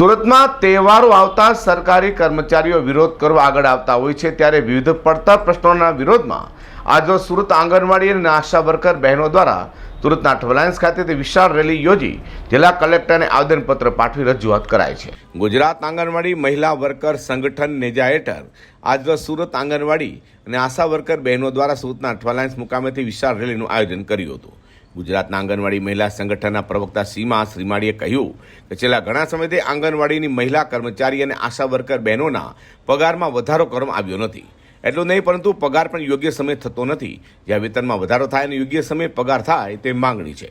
સુરતમાં તહેવારો આવતા સરકારી કર્મચારીઓ વિરોધ કરવા આગળ આવતા હોય છે, ત્યારે વિવિધ પડતર પ્રશ્નોના વિરોધમાં આજરોજ સુરત આંગણવાડી અને આશા વર્કર બહેનો દ્વારા સુરતના રિલાયન્સ ખાતેથી વિશાળ રેલી યોજી જિલ્લા કલેક્ટરને આવેદનપત્ર પાઠવી રજૂઆત કરાય છે. ગુજરાત આંગણવાડી મહિલા વર્કર સંગઠન નેજા હેઠળ આજરોજ સુરત આંગણવાડી અને આશા વર્કર બહેનો દ્વારા સુરતના રિલાયન્સ મુકામેથી વિશાળ રેલીનું આયોજન કર્યું હતું. ગુજરાતના આંગણવાડી મહિલા સંગઠનના પ્રવક્તા સીમા શ્રીમાળીએ કહ્યું કે છેલ્લા ઘણા સમયથી આંગણવાડીની મહિલા કર્મચારી અને આશા વર્કર બહેનોના પગારમાં વધારો કરવામાં આવ્યો નથી. એટલું નહીં, પરંતુ પગાર પણ યોગ્ય સમયે થતો નથી. જ્યાં વેતનમાં વધારો થાય અને યોગ્ય સમયે પગાર થાય તે માંગણી છે.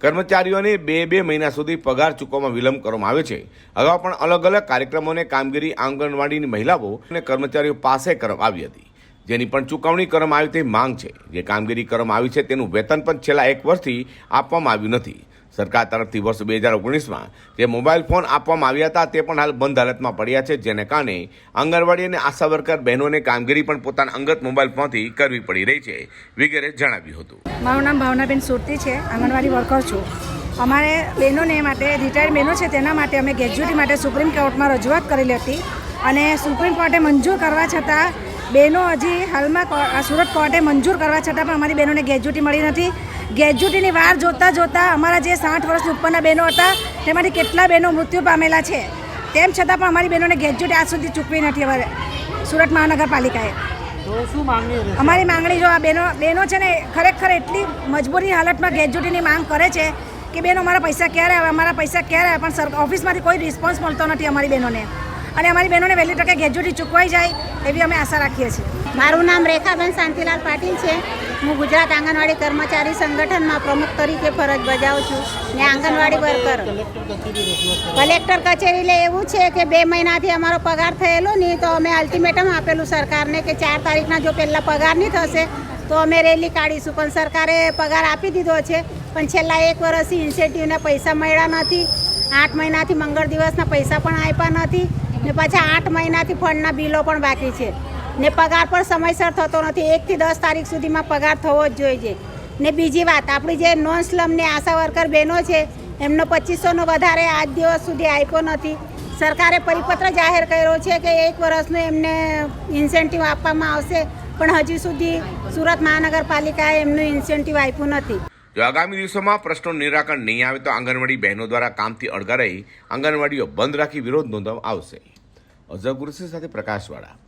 કર્મચારીઓને બે બે મહિના સુધી પગાર ચૂકવવામાં વિલંબ કરવામાં આવે છે. અગાઉ પણ અલગ અલગ કાર્યક્રમોને કામગીરી આંગણવાડીની મહિલાઓ અને કર્મચારીઓ પાસે કરવામાં આવી હતી. જેની પણ ચૂકવણી કરવામાં આવી તે માંગ છે. જે કામગીરી કરવામાં આવી છે તેનું વેતન પણ છેલ્લા એક વર્ષથી આપવામાં આવ્યું નથી. સરકાર તરફથી વર્ષ બે હજાર ઓગણીસમાં જે મોબાઈલ ફોન આપવામાં આવ્યા હતા તે પણ હાલ બંધ હાલતમાં પડ્યા છે, જેને કારણે આંગણવાડી અને આશા વર્કર બહેનોને કામગીરી પણ પોતાના અંગત મોબાઈલ ફોનથી કરવી પડી રહી છે, વગેરે જણાવ્યું હતું. મારું નામ ભાવનાબેન સુરતી છે, આંગણવાડી વર્કર છું. અમારે બહેનોને માટે રિટાયર્ડ બહેનો છે તેના માટે અમે ગ્રેજ્યુટી માટે સુપ્રીમ કોર્ટમાં રજૂઆત કરેલી હતી અને સુપ્રીમ કોર્ટે મંજૂર કરવા છતાં બહેનો હજી હાલમાં સુરત કોર્ટે મંજૂર કરવા છતાં પણ અમારી બહેનોને ગ્રેજ્યુટી મળી નથી. ગ્રેજ્યુટીની વાર જોતાં જોતાં અમારા જે સાઠ વર્ષની ઉપરના બહેનો હતા તેમાંથી કેટલા બહેનો મૃત્યુ પામેલા છે? તેમ છતાં પણ અમારી બહેનોને ગ્રેજ્યુટી આજ સુધી ચૂકવી નથી અમારે સુરત મહાનગરપાલિકાએ. શું અમારી માંગણી જો આ બહેનો બહેનો છે ને ખરેખર એટલી મજબૂરી હાલતમાં ગ્રેજ્યુટીની માંગ કરે છે કે બેનો અમારા પૈસા ક્યારે આવે? અમારા પૈસા ક્યારે આવે? પણ સર ઓફિસમાંથી કોઈ રિસ્પોન્સ મળતો નથી અમારી બહેનોને અને અમારી બહેનોને વહેલી તકે ગ્રેજ્યુટી ચૂકવાઈ જાય એવી અમે આશા રાખીએ છીએ. મારું નામ રેખાબેન શાંતિલાલ પાટીલ છે. હું ગુજરાત આંગણવાડી કર્મચારી સંગઠનમાં પ્રમુખ તરીકે ફરજ બજાવું છું. ને આંગણવાડી વર્કર. કલેક્ટર કચેરી એવું છે કે બે મહિનાથી અમારો પગાર થયેલો નહીં, તો અમે અલ્ટિમેટમ આપેલું સરકારને કે ચાર તારીખના જો પહેલાં પગાર નહીં થશે, તો અમે રેલી કાઢીશું. પણ સરકારે પગાર આપી દીધો છે, પણ છેલ્લા એક વર્ષથી ઇન્સેન્ટિવના પૈસા મળ્યા નથી. આઠ મહિનાથી મંગળ દિવસના પૈસા પણ આપ્યા નથી. ને પાછા આઠ મહિનાથી ફંડના બિલો પણ બાકી છે. ને પગાર પણ સમયસર થતો નથી. એકથી દસ તારીખ સુધીમાં પગાર થવો જ જોઈએ ને બીજી વાત, આપણી જે નોન સ્લમની આશા વર્કર બહેનો છે, એમનો પચીસોનો વધારે આજ દિવસ સુધી આપ્યો નથી. સરકારે પરિપત્ર જાહેર કર્યો છે કે એક વર્ષનું એમને ઇન્સેન્ટિવ આપવામાં આવશે, પણ હજી સુધી સુરત મહાનગરપાલિકાએ એમનું ઇન્સેન્ટિવ આપ્યું નથી. જો આગામી દિવસોમાં પ્રશ્નો નિરાકરણ નહીં આવે તો આંગણવાડી બહેનો દ્વારા કામથી અળગા રહી આંગણવાડીઓ બંધ રાખી વિરોધ નોંધવામાં આવશે. અઝર ગુરસી સાથે પ્રકાશવાળા